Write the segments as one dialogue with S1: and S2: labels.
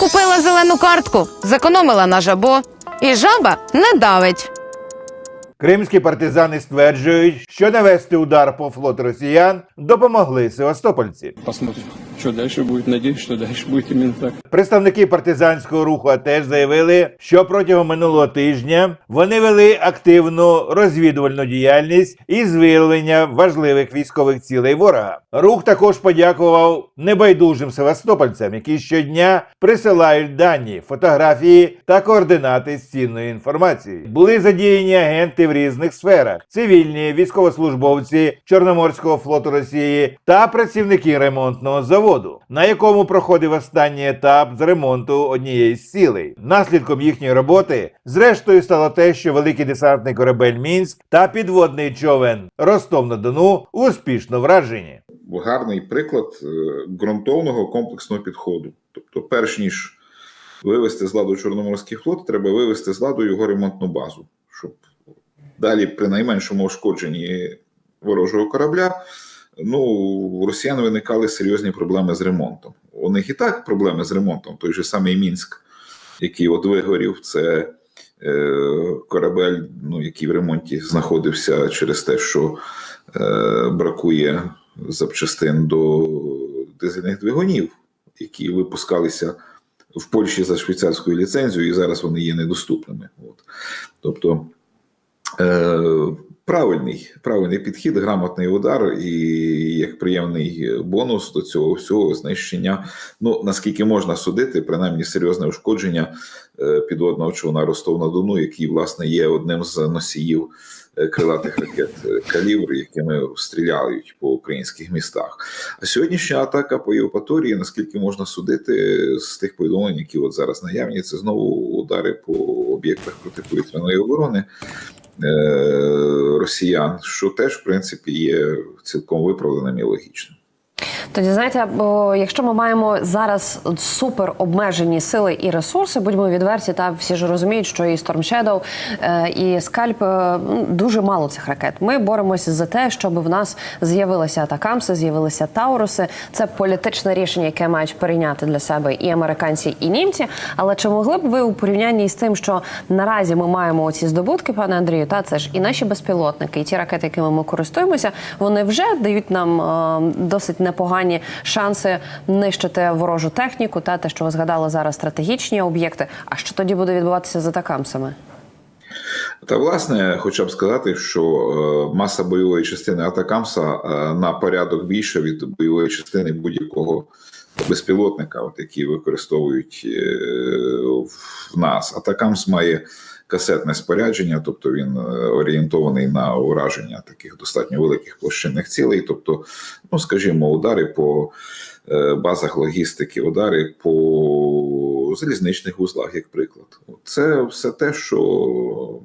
S1: Купила зелену картку, зекономила на жабо, і жаба не давить.
S2: Кримські партизани стверджують, що навести удар по флот росіян допомогли севастопольці.
S3: Посмотрим, что дальше будет. Надеюсь, что дальше будет именно так.
S2: Представники партизанського руху теж заявили, що протягом минулого тижня вони вели активну розвідувальну діяльність із виявлення важливих військових цілей ворога. Рух також подякував небайдужим севастопольцям, які щодня присилають дані, фотографії та координати з цінної інформації. Були задіяні агенти в різних сферах: цивільні, військовослужбовці Чорноморського флоту Росії та працівники ремонтного заводу, на якому проходив останній етап з ремонту однієї з цілей. Наслідком їхньої роботи, зрештою, стало те, що великий десантний корабель Мінськ та підводний човен Ростов на Дону успішно вражені.
S4: гарний приклад е, ґрунтовного комплексного підходу. Тобто, перш ніж вивести з ладу Чорноморський флот, треба вивести з ладу його ремонтну базу, щоб далі при найменшому ушкодженні ворожого корабля. Ну, у росіян виникали серйозні проблеми з ремонтом. У них і так проблеми з ремонтом. Той же самий Мінськ, який от вигорів, це е, корабель, ну, який в ремонті знаходився через те, що е, бракує запчастин до дизельних двигунів, які випускалися в Польщі за швейцарською ліцензією, і зараз вони є недоступними. От. Тобто правильний, правильний підхід, грамотний удар, і як приємний бонус до цього всього знищення. Ну наскільки можна судити, принаймні серйозне ушкодження е, підводного човна Ростов на Дону, який власне є одним з носіїв е, крилатих ракет е, калібр, якими стріляють по українських містах. А сьогоднішня атака по Євпаторії, наскільки можна судити з тих повідомлень, які от зараз наявні, це знову удари по об'єктах протиповітряної оборони е, росіян, що теж в принципі є цілком виправданим і логічним.
S5: Тоді знаєте, якщо ми маємо зараз супер обмежені сили і ресурси, будьмо відверті, та всі ж розуміють, що і Storm Shadow, е, і Скальп е, ну, дуже мало цих ракет. Ми боремося за те, щоб в нас з'явилися атакамси, з'явилися Тауруси. Це політичне рішення, яке мають перейняти для себе і американці, і німці. Але чи могли б ви у порівнянні з тим, що наразі ми маємо оці здобутки, пане Андрію, та це ж і наші безпілотники, і ті ракети, якими ми користуємося, вони вже дають нам е, досить непогані шанси нищити ворожу техніку, та те, що ви згадали зараз, стратегічні об'єкти. А що тоді буде відбуватися з атакамсами?
S4: Та власне, хоча б сказати, що е, маса бойової частини Атакамса е, на порядок більше від бойової частини будь-якого безпілотника, от які використовують е, в нас. Атакамс має касетне спорядження, тобто він е, орієнтований на ураження таких достатньо великих площинних цілей, тобто, ну скажімо, удари по е, базах логістики, удари по залізничних вузлах, як приклад. Це все те, що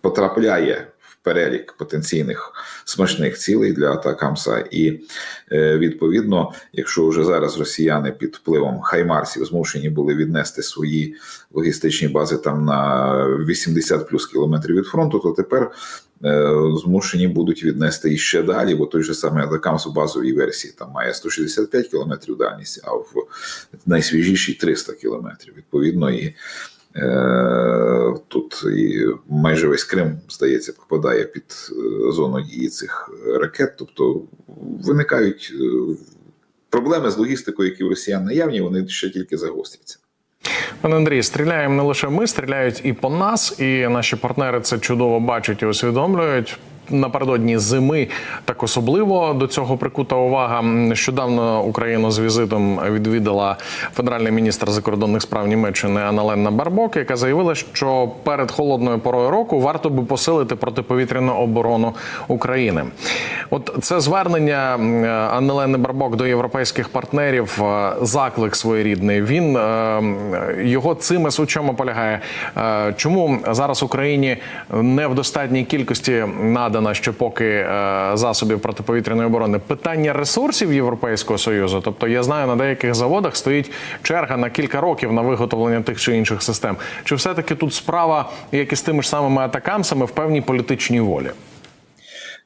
S4: потрапляє перелік потенційних смачних цілей для Атакамса. І е, відповідно, якщо вже зараз росіяни під впливом хаймарсів змушені були віднести свої логістичні бази там на 80 плюс кілометрів від фронту, то тепер е, змушені будуть віднести іще далі, бо той же самий Атакамс у базовій версії там має 165 кілометрів дальність, а в найсвіжішій 300 кілометрів. Відповідно, і Тут і майже весь Крим, здається, попадає під е, зону дії цих ракет. Тобто виникають е, проблеми з логістикою, які в росіян наявні, вони ще тільки загостряться.
S6: Пане Андрій, стріляємо не лише ми, стріляють і по нас, і наші партнери це чудово бачать і усвідомлюють. Напередодні зими так особливо до цього прикута увага. Нещодавно Україну з візитом відвідала федеральний міністр закордонних справ Німеччини Аналенна Барбок, яка заявила, що перед холодною порою року варто би посилити протиповітряну оборону України. От це звернення Анелени Барбок до європейських партнерів, е, заклик своєрідний. Він е, його цимес у полягає? Е, Чому зараз Україні не в достатній кількості надано ще поки е, засобів протиповітряної оборони? Питання ресурсів Європейського союзу. Тобто, я знаю, на деяких заводах стоїть черга на кілька років на виготовлення тих чи інших систем. Чи все таки тут справа, як і з тими ж самими атакамсами, в певній політичній волі?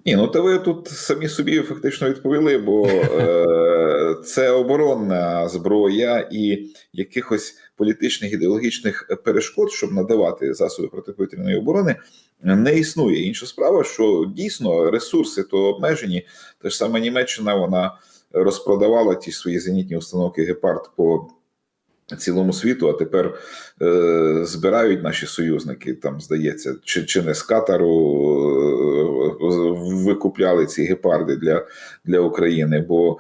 S4: Ні, ну то ви тут самі собі фактично відповіли, бо е, це оборонна зброя і якихось політичних ідеологічних перешкод, щоб надавати засоби протиповітряної оборони, не існує. Інша справа, що дійсно ресурси то обмежені. Та ж саме Німеччина вона розпродавала ті свої зенітні установки Гепард по цілому світу, а тепер е, збирають наші союзники. Там здається, чи, чи не з Катару викупляли ці гепарди для, для України. Бо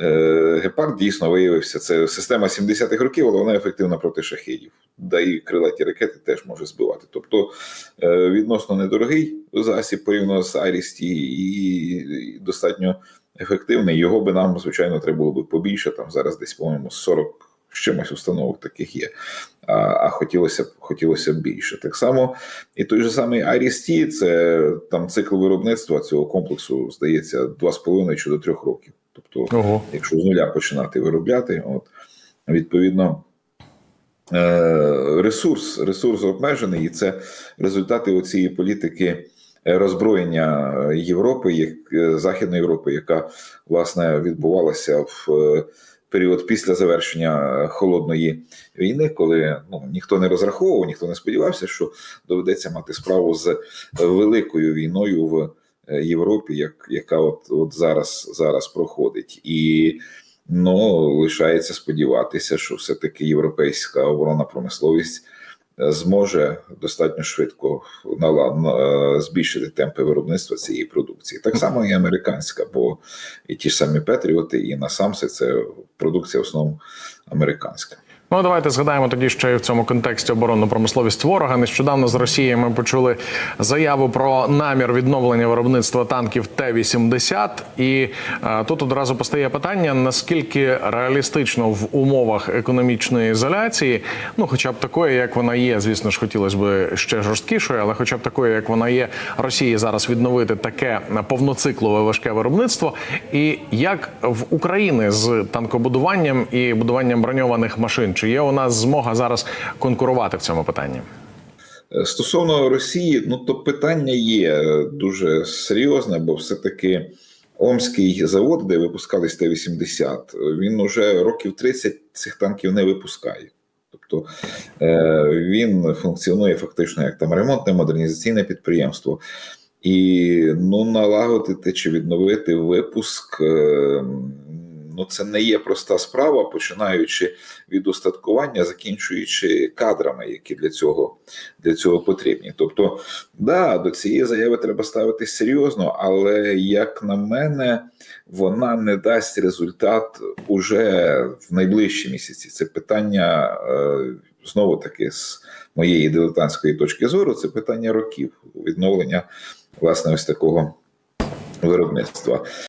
S4: е, гепард дійсно виявився. Це система 70-х років, але вона ефективна проти шахедів. Да і крилаті ракети теж може збивати. Тобто е, відносно недорогий засіб порівняно з Арісті і достатньо ефективний. Його би нам, звичайно, треба було б побільше. Там зараз десь, по-моєму, 40 з чимось установок таких є. А, а хотілося б хотілося б більше. Так само і той же самий Арісті, це там цикл виробництва цього комплексу, здається, 2,5 чи до 3 років. Тобто,
S6: Ого.
S4: якщо з нуля починати виробляти, от відповідно. е, Ресурс, ресурс обмежений, і це результати цієї політики е, роззброєння Європи, як е, Західної Європи, яка власне відбувалася в період після завершення холодної війни, коли ну ніхто не розраховував, ніхто не сподівався, що доведеться мати справу з великою війною в е, Європі, як яка от, от зараз, зараз проходить, і ну лишається сподіватися, що все таки європейська оборонна промисловість. е, Зможе достатньо швидко збільшити темпи виробництва цієї продукції. Так само і американська, бо і ті ж самі Петріоти, і Насамси це продукція в основному американська.
S6: Ну, давайте згадаємо тоді ще й в цьому контексті оборонну промисловість ворога. Нещодавно з Росії ми почули заяву про намір відновлення виробництва танків Т-80. І е, тут одразу постає питання: наскільки реалістично в умовах економічної ізоляції, ну хоча б такої, як вона є, звісно ж, хотілося б ще жорсткішою, але хоча б такої, як вона є, Росії зараз відновити таке повноциклове важке виробництво. І як в Україні з танкобудуванням і будуванням броньованих машин, чи є у нас змога зараз конкурувати в цьому питанні?
S4: Е, Стосовно Росії, ну то питання є е, дуже серйозне, бо все-таки Омський завод, де випускались Т-80, він уже років 30 цих танків не випускає. Тобто е, він функціонує фактично як там ремонтне модернізаційне підприємство. І ну, налагодити чи відновити випуск. Ну, це не є проста справа, починаючи від устаткування, закінчуючи кадрами, які для цього для цього потрібні. Тобто, да, до цієї заяви треба ставитись серйозно, але як на мене, вона не дасть результат уже в найближчі місяці. Це питання е, знову таки з моєї дилетантської точки зору. Це питання років відновлення власне ось такого виробництва.